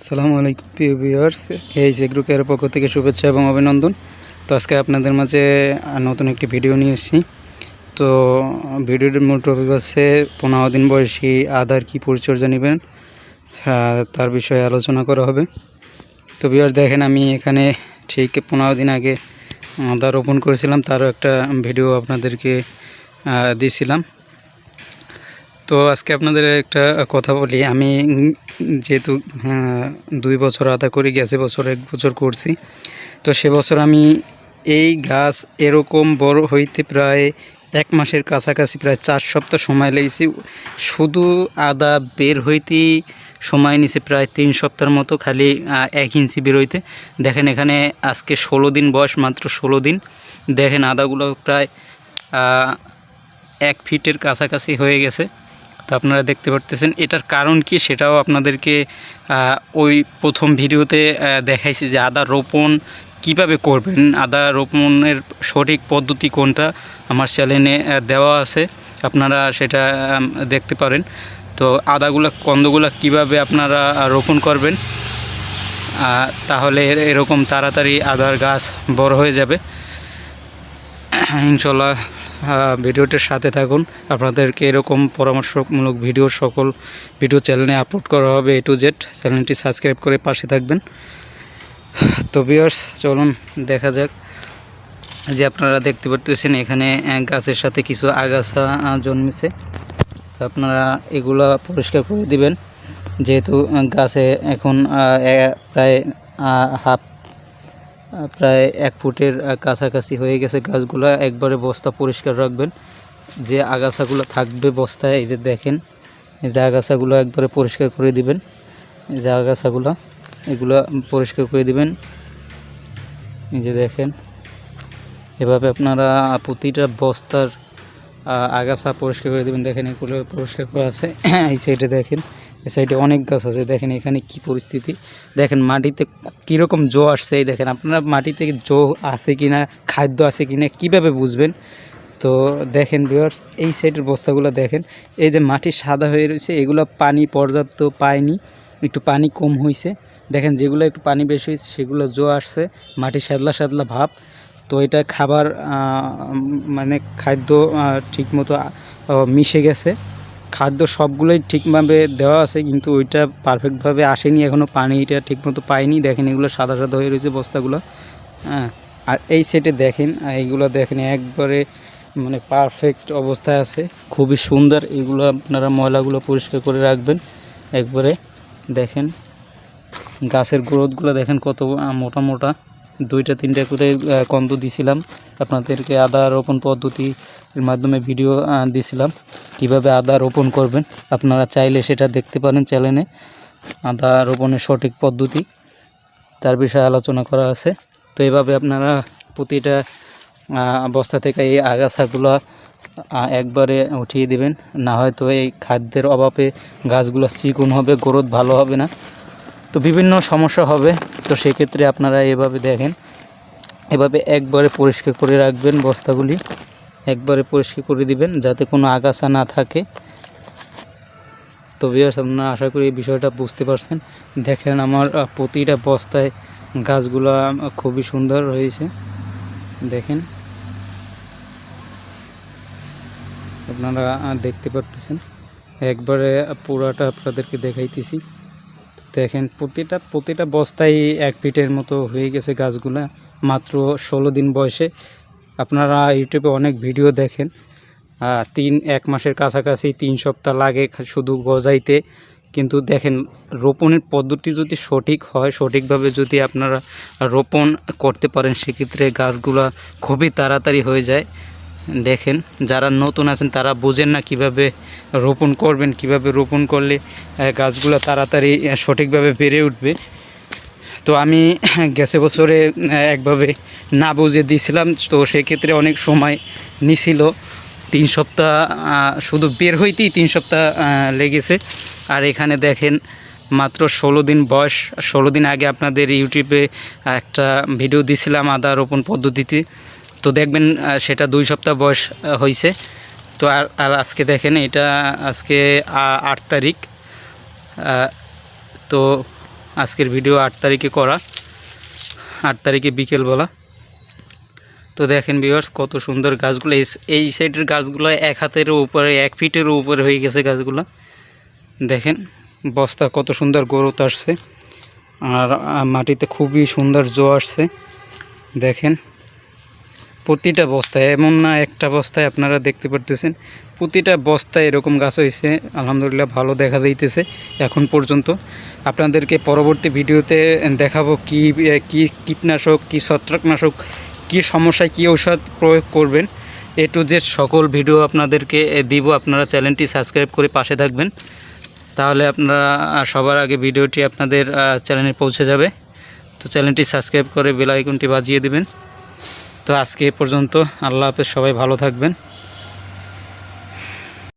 আসসালামু আলাইকুম প্রিয় ভিউয়ার্স। এই যে গ্রুপের পক্ষ থেকে শুভেচ্ছা এবং অভিনন্দন। তো আজকে আপনাদের মাঝে নতুন একটি ভিডিও নিয়ে এসেছি। তো ভিডিওর মূল টপিক হচ্ছে পনেরো দিন বয়সী আদার কি পরিচর্যা নেবেন আহ, তার বিষয়ে আলোচনা করা হবে। তো ভিউয়ার্স দেখেন আমি এখানে ঠিক পনেরো দিন আগে আদা রোপণ করেছিলাম। তারও একটা ভিডিও আপনাদেরকে দিয়েছিলাম। তো আজকে আপনাদের একটা কথা বলি। আমি যেহেতু দুই বছর আদা করে গেছে বছর এক বছর করছি। তো সে বছর আমি এই গাছ এরকম বড় হইতে প্রায় এক মাসের কাছাকাছি, প্রায় চার সপ্তাহ সময় লেগেছে। শুধু আদা বের হইতেই সময় নিছে প্রায় তিন সপ্তাহের মতো খালি এক ইঞ্চি বের হইতে। দেখেন এখানে আজকে ষোলো দিন বয়স, মাত্র ষোলো দিন। দেখেন আদাগুলো প্রায় এক ফিটের কাছাকাছি হয়ে গেছে। তো আপনারা দেখতে পারতেছেন, এটার কারণ কি সেটাও আপনাদেরকে ওই প্রথম ভিডিওতে দেখাইছি যে আদা রোপণ কীভাবে করবেন, আদা রোপণের সঠিক পদ্ধতি কোনটা আমার চ্যানেলে দেওয়া আছে, আপনারা সেটা দেখতে পারেন। তো আদাগুলা, কন্দগুলা কীভাবে আপনারা রোপণ করবেন তাহলে এরকম তাড়াতাড়ি আদার গাছ বড় হয়ে যাবে। ইনশাল্লাহ ভিডিওটির সাথে থাকুন। আপনাদেরকে এরকম পরামর্শমূলক ভিডিও সকল ভিডিও চ্যানেলে আপলোড করা হবে এ টু জেড। চ্যানেলটি সাবস্ক্রাইব করে পাশে থাকবেন। তো বিয়ার্স চলুন দেখা যাক যে আপনারা দেখতে পারতেছেন এখানে গাছের সাথে কিছু আগাছা জন্মেছে। তো আপনারা এগুলা পরিষ্কার করে দিবেন। যেহেতু গাছে এখন প্রায় হাফ প্রায় এক ফুটের কাছাকাছি হয়ে গেছে গাছগুলো। একবারে বস্তা পরিষ্কার রাখবেন। যে আগাছাগুলো থাকবে বস্তায় যে দেখেন যে আগাছাগুলো একবারে পরিষ্কার করে দিবেন। এই যে আগাছাগুলো, এগুলো পরিষ্কার করে দিবেন। এই যে দেখেন, এভাবে আপনারা প্রতিটা বস্তার আগাছা পরিষ্কার করে দেবেন। দেখেন, এগুলো পরিষ্কার করা আছে। এই সাইডে দেখেন এই সাইডে অনেক গাছ আছে, দেখেন এখানে কি পরিস্থিতি। দেখেন মাটিতে কীরকম জো আসছে, এই দেখেন আপনারা মাটিতে জো আছে কি না খাদ্য আছে কি না কীভাবে বুঝবেন? তো দেখেন ভিউয়ার্স এই সাইডের বস্তাগুলো দেখেন, এই যে মাটি সাদা হয়ে রয়েছে, এগুলো পানি পর্যাপ্ত পায়নি, একটু পানি কম হয়েছে দেখেন যেগুলো একটু পানি বেশি হয়েছে সেগুলো জো আসছে, মাটি সাদলা সাদলা ভাব। তো এটা খাবার মানে খাদ্য ঠিকমতো মিশে গেছে। খাদ্য সবগুলোই ঠিকভাবে দেওয়া আছে, কিন্তু ওইটা পারফেক্টভাবে আসেনি এখনও পানিটা ঠিকমতো পায়নি দেখেন এগুলো সাদা সাদা হয়ে রয়েছে বস্তাগুলো। হ্যাঁ আর এই সেটে দেখেন এইগুলো দেখেন একবারে মানে পারফেক্ট অবস্থায় আছে। খুবই সুন্দর, এগুলো আপনারা ময়লাগুলো পরিষ্কার করে রাখবেন। একবারে দেখেন, গাছের গ্রোথগুলো দেখেন কত মোটা মোটা। দুইটা তিনটা করে কন্দ দিছিলাম। আপনাদেরকে আদা রোপণ পদ্ধতির মাধ্যমে ভিডিও দিছিলাম। কীভাবে আদা রোপণ করবেন আপনারা চাইলে সেটা দেখতে পারেন চ্যানেলে। আদা রোপণের সঠিক পদ্ধতি, তার বিষয়ে আলোচনা করা আছে। তো এভাবে আপনারা প্রতিটা বস্তা থেকে এই আগাছাগুলো একবারে উঠিয়ে দিবেন। না হয়তো এই খাদ্যের অভাবে গাছগুলো চিকুন হবে, গ্রোথ ভালো হবে না। তো বিভিন্ন সমস্যা হবে। তো সেক্ষেত্রে আপনারা এভাবে দেখেন। এভাবে একবারে পরিষ্কার করে রাখবেন বস্তাগুলি। একবারে পরিষ্কার করে দিবেন যাতে কোনো আগাছা না থাকে। তো বিয়ার্স আপনারা আশা করি এই বিষয়টা বুঝতে পারছেন। দেখেন আমার প্রতিটা বস্তায় গাছগুলো খুবই সুন্দর হয়েছে। দেখেন। আপনারা দেখতে পারতেছেন। একবারে পুরাটা আপনাদেরকে দেখাইতেছি। দেখেন, প্রতিটা প্রতিটা বস্তায় এক ফিটের মতো হয়ে গেছে গাছগুলা। মাত্র ষোলো দিন বয়সে আপনারা ইউটিউবে অনেক ভিডিও দেখেন। তিন, এক মাসের কাছাকাছি তিন সপ্তাহ লাগে শুধু গজাইতে। কিন্তু দেখেন, রোপণের পদ্ধতি যদি সঠিক হয়, সঠিকভাবে যদি আপনারা রোপণ করতে পারেন, সেক্ষেত্রে গাছগুলা খুবই তাড়াতাড়ি হয়ে যায়। দেখেন, যারা নতুন আছেন, তারা বোঝেন না কীভাবে রোপণ করবেন, কীভাবে রোপণ করলে গাছগুলো তাড়াতাড়ি সঠিকভাবে বেড়ে উঠবে। তো আমি গেছে বছরে একভাবে না বুঝে দিয়েছিলাম, তো সেক্ষেত্রে অনেক সময় নিছিল। তিন সপ্তাহ শুধু বের হইতেই তিন সপ্তাহ লেগেছে। আর এখানে দেখেন, মাত্র ষোলো দিন বয়স। ষোলো দিন আগে আপনাদের ইউটিউবে একটা ভিডিও দিছিলাম আদা রোপণ পদ্ধতিতে। তো দেখবেন সেটা দুই সপ্তাহ বয়স হয়েছে তো আর আর আজকে দেখেন, এটা আজকে আট তারিখ। তো আজকের ভিডিও আট তারিখে করা। আট তারিখে বিকেলবেলা। তো দেখেন ভিউয়ার্স কত সুন্দর গাছগুলো। এই এই সাইডের গাছগুলো এক হাতের উপরে, এক ফিটের উপরে হয়ে গেছে গাছগুলো। দেখেন, বস্তা কত সুন্দর গ্রোথ আসছে। আর মাটিতে খুবই সুন্দর জো আসছে। দেখেন প্রতিটা বস্তায়, এমন না একটা বস্তায় আপনারা দেখতে পারতেছেন, প্রতিটা বস্তায় এরকম গাছ হয়েছে, আলহামদুলিল্লাহ ভালো দেখা দিতেছে এখন পর্যন্ত। আপনাদেরকে পরবর্তী ভিডিওতে দেখাবো কি কি কীটনাশক, কি ছত্রাকনাশক, কি সমস্যায় কি ঔষধ প্রয়োগ করবেন। এ টু জেড সকল ভিডিও আপনাদেরকে দিব, আপনারা চ্যানেলটি সাবস্ক্রাইব করে পাশে থাকবেন। তাহলে আপনারা সবার আগে ভিডিওটি আপনাদের চ্যানেলে পৌঁছে যাবে। তো চ্যানেলটি সাবস্ক্রাইব করে বেল আইকনটি বাজিয়ে দিবেন। তো আজকে এ পর্যন্ত আল্লাহ হাফেজ সবাই ভালো থাকবেন।